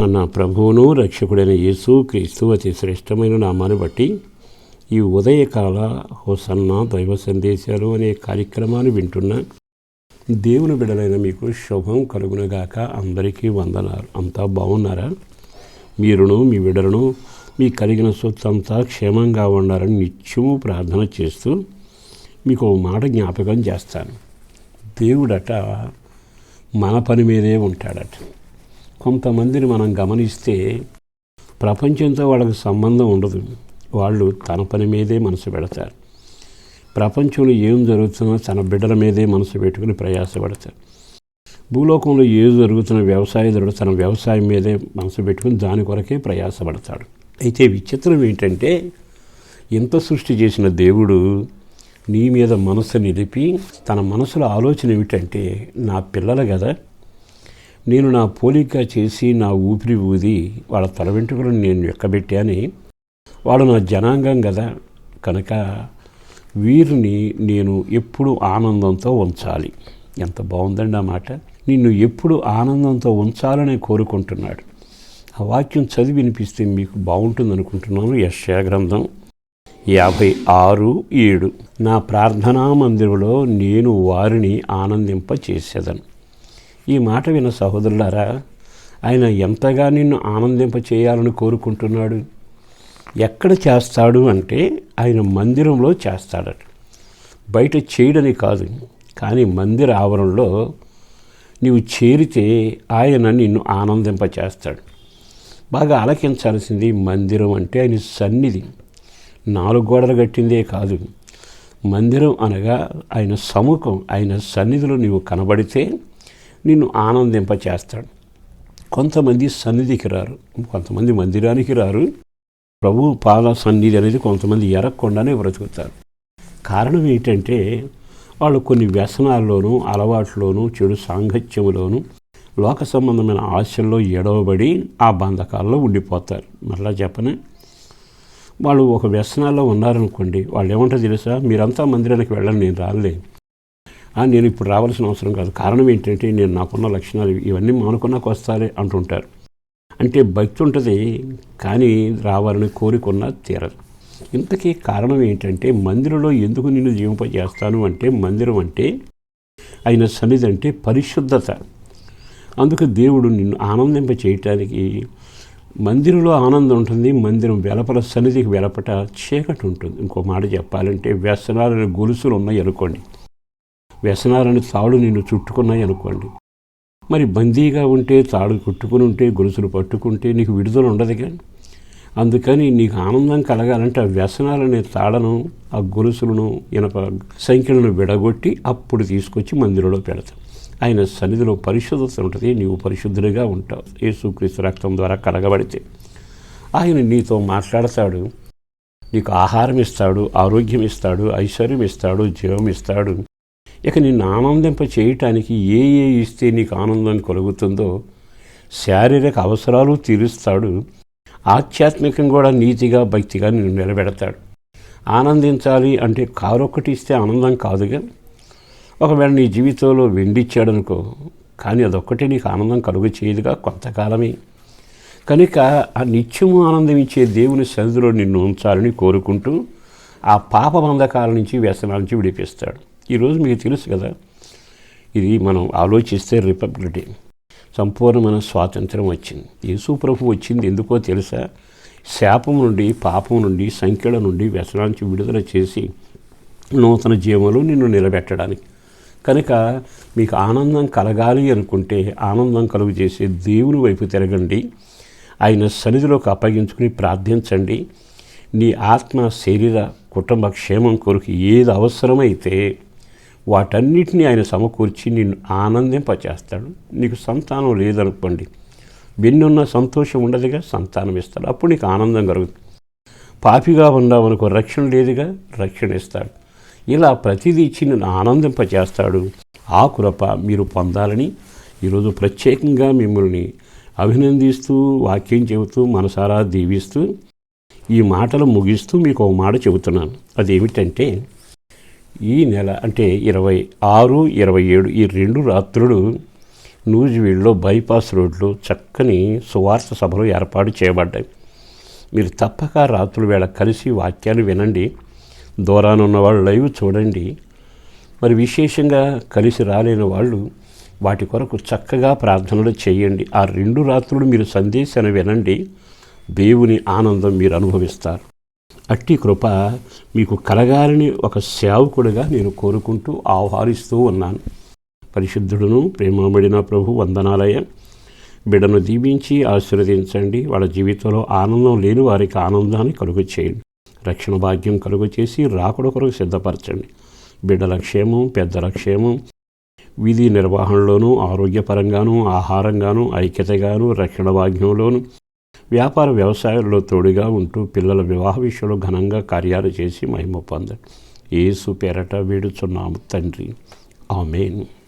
మన ప్రభువును రక్షకుడైన యేసు క్రీస్తు అతి శ్రేష్టమైన నామాన్ని బట్టి ఈ ఉదయకాల హోసన్న దైవ సందేశాలు అనే కార్యక్రమాన్ని వింటున్న దేవుని బిడలైన మీకు శుభం కలుగునగాక. అందరికీ వందనాలు. అంతా బాగున్నారా? మీరును మీ బిడలను మీ కలిగిన సొత్తంతా క్షేమంగా ఉండాలని నిత్యము ప్రార్థన చేస్తూ మీకు ఓ మాట జ్ఞాపకం చేస్తాను. దేవుడట మన పని మీదే ఉంటాడట. కొంతమందిని మనం గమనిస్తే ప్రపంచంతో వాళ్ళకి సంబంధం ఉండదు. వాళ్ళు తన పని మీదే మనసు పెడతారు. ప్రపంచంలో ఏం జరుగుతుందో తన బిడ్డల మీదే మనసు పెట్టుకుని ప్రయాసపడతారు. భూలోకంలో ఏం జరుగుతున్న వ్యవసాయదారుడు తన వ్యవసాయం మీదే మనసు పెట్టుకుని దాని కొరకే ప్రయాసపడతాడు. అయితే విచిత్రం ఏంటంటే ఇంత సృష్టి చేసిన దేవుడు నీ మీద మనసు నిలిపి తన మనసులో ఆలోచన ఏమిటంటే నా పిల్లలు కదా నేను నా పోలిక చేసి నా ఊపిరి ఊది వాళ్ళ తల వెంట్రుకలను నేను ఎక్కబెట్టాని. వాడు నా జనాంగం కదా కనుక వీరిని నేను ఎప్పుడు ఆనందంతో ఉంచాలి. ఎంత బాగుందండి ఆ మాట. నిన్ను ఎప్పుడు ఆనందంతో ఉంచాలని కోరుకుంటున్నాడు. ఆ వాక్యం చదివి వినిపిస్తే మీకు బాగుంటుంది అనుకుంటున్నాను యశ్యా గ్రంథం యాభై ఆరు ఏడు. నా ప్రార్థనా మందిరంలో నేను వారిని ఆనందింప చేసేదను ఈ మాట విన్న సహోదరులారా ఆయన ఎంతగా నిన్ను ఆనందింప చేయాలని కోరుకుంటున్నాడు? ఎక్కడ చేస్తాడు అంటే ఆయన మందిరంలో చేస్తాడట. బయట చేయడని కాదు కానీ మందిర ఆవరణలో నీవు చేరితే ఆయన నిన్ను ఆనందింప చేస్తాడు. బాగా ఆలకించాల్సింది మందిరం అంటే ఆయన సన్నిధి. నాలుగు గోడలు కట్టిందే కాదు మందిరం అనగా ఆయన సముఖం ఆయన సన్నిధిలో నీవు కనబడితే నిన్ను ఆనందింప చేస్తాడు కొంతమంది సన్నిధికి రారు. కొంతమంది మందిరానికి రారు. ప్రభు పాద సన్నిధి అనేది కొంతమంది ఎరగకుండానే బ్రతుకుతారు. కారణం ఏంటంటే వాళ్ళు కొన్ని వ్యసనాల్లోనూ అలవాట్లోనూ చెడు సాంగత్యంలోనూ లోక సంబంధమైన ఆశల్లో ఎడవబడి ఆ బంధకాల్లో ఉండిపోతారు. మరలా చెప్పనే? వాళ్ళు ఒక వ్యసనాల్లో ఉన్నారనుకోండి వాళ్ళు ఏమంటారు తెలుసా? మీరంతా మందిరానికి వెళ్ళండి నేను రాలేదు నేను ఇప్పుడు రావాల్సిన అవసరం కాదు. కారణం ఏంటంటే నేను నాకున్న లక్షణాలు ఇవన్నీ మానుకున్నాక వస్తారే అంటుంటారు. అంటే భక్తి ఉంటుంది కానీ రావాలని కోరికున్న తీరదు. ఇంతకీ కారణం ఏంటంటే మందిరంలో ఎందుకు నిన్ను జీవింపజేస్తాను అంటే మందిరం అంటే ఆయన సన్నిధి అంటే పరిశుద్ధత. అందుకు దేవుడు నిన్ను ఆనందింప చేయటానికి మందిరంలో ఆనందం ఉంటుంది మందిరం వెలపల సన్నిధికి వెలపట చీకటి ఉంటుంది. ఇంకో మాట చెప్పాలంటే వ్యసనాలు గొలుసులు ఉన్నాయి అనుకోండి. వ్యసనాలని తాడు నిన్ను చుట్టుకున్నాయి అనుకోండి. మరి బందీగా ఉంటే తాడు కుట్టుకుని ఉంటే గొలుసులు పట్టుకుంటే నీకు విడుదల ఉండదుగా అందుకని నీకు ఆనందం కలగాలంటే ఆ వ్యసనాలనే తాళను ఆ గొలుసులను ఇనప సంఖ్యలను విడగొట్టి అప్పుడు తీసుకొచ్చి మందిరంలో పెడతాం. ఆయన సన్నిధిలో పరిశుద్ధత ఉంటుంది. నీవు పరిశుద్ధుడిగా ఉంటావు. యేసుక్రీస్తు రక్తం ద్వారా కలగబడితే. ఆయన నీతో మాట్లాడతాడు. నీకు ఆహారం ఇస్తాడు ఆరోగ్యం ఇస్తాడు ఐశ్వర్యం ఇస్తాడు జీవం ఇస్తాడు. ఇక నిన్ను ఆనందింప చేయటానికి ఏ ఏ ఇస్తే నీకు ఆనందం కలుగుతుందో శారీరక అవసరాలు తీరుస్తాడు. ఆధ్యాత్మికం కూడా నీతిగా భక్తిగా నిన్ను నిలబెడతాడు. ఆనందించాలి అంటే కారు ఒక్కటి ఇస్తే ఆనందం కాదుగా ఒకవేళ నీ జీవితంలో వెండిచ్చాడనుకో కానీ అదొక్కటి నీకు ఆనందం కలుగు చేయదుగా కొంతకాలమే. కనుక ఆ నిత్యము ఆనందం ఇచ్చే దేవుని సన్నిధిలో నిన్ను ఉంచాలని కోరుకుంటూ ఆ పాప బంధకాల నుంచి వ్యసనాల నుంచి విడిపిస్తాడు. ఈరోజు మీకు తెలుసు కదా ఇది మనం ఆలోచిస్తే రిపబ్లిక్ డే. సంపూర్ణమైన స్వాతంత్రం వచ్చింది. యేసు ప్రభు వచ్చింది ఎందుకో తెలుసా? శాపం నుండి పాపం నుండి సంఖ్యల నుండి వ్యసనానికి విడుదల చేసి నూతన జీవంలో నిన్ను నిలబెట్టడానికి. కనుక మీకు ఆనందం కలగాలి అనుకుంటే ఆనందం కలుగు చేసే దేవుని వైపు తిరగండి. ఆయన సన్నిధిలోకి అప్పగించుకుని ప్రార్థించండి. నీ ఆత్మ శరీర కుటుంబ క్షేమం కొరకు ఏది అవసరమైతే వాటన్నిటిని ఆయన సమకూర్చి నిన్ను ఆనందింపచేస్తాడు. నీకు సంతానం లేదనుకోండి. వెన్నున్న సంతోషం ఉండదుగా సంతానం ఇస్తాడు. అప్పుడు నీకు ఆనందం కలుగుతుంది. పాపిగా ఉన్నావనుకో రక్షణ లేదుగా రక్షణ ఇస్తాడు. ఇలా ప్రతిదీ ఇచ్చి నిన్ను ఆనందింపచేస్తాడు. ఆ కృప మీరు పొందాలని ఈరోజు ప్రత్యేకంగా మిమ్మల్ని అభినందిస్తూ వాక్యం చెబుతూ మనసారా దీవిస్తూ ఈ మాటలు ముగిస్తూ మీకు ఒక మాట చెబుతున్నాను. అదేమిటంటే ఈ నెల అంటే ఇరవై ఆరు ఇరవై ఏడు ఈ రెండు రాత్రులు నూజివీడులో బైపాస్ రోడ్లో చక్కని సువార్త సభలు ఏర్పాటు చేయబడ్డాయి. మీరు తప్పక రాత్రుల వేళ కలిసి వాక్యాలు వినండి. దూరాన ఉన్నవాళ్ళు లైవ్ చూడండి. మరి విశేషంగా కలిసి రాలేని వాళ్ళు వాటి కొరకు చక్కగా ప్రార్థనలు చేయండి. ఆ రెండు రాత్రులు మీరు సందేశాన్ని వినండి. దేవుని ఆనందం మీరు అనుభవిస్తారు. అట్టి కృప మీకు కలగాలని ఒక సేవకుడిగా నేను కోరుకుంటూ ఆహ్వానిస్తూ ఉన్నాను. పరిశుద్ధుడును ప్రేమబడిన ప్రభు వందనాలయ బిడను దీవించి ఆశీర్వదించండి. వాళ్ళ జీవితంలో ఆనందం లేని వారికి ఆనందాన్ని కలుగు చేయండి. రక్షణ భాగ్యం కలుగు చేసి రాకుడ కొరకు సిద్ధపరచండి. బిడ్డల క్షేమం పెద్దల క్షేమం విధి నిర్వహణలోనూ ఆరోగ్యపరంగానూ ఆహారంగానూ ఐక్యతగాను రక్షణ భాగ్యంలోనూ వ్యాపార వ్యవసాయంలో తోడుగా ఉంటూ పిల్లల వివాహ విషయంలో ఘనంగా కార్యాలు చేసి మహిమ పొందండి. ఏసు పేరట వేడుచున్నాము తండ్రి. ఆమెను.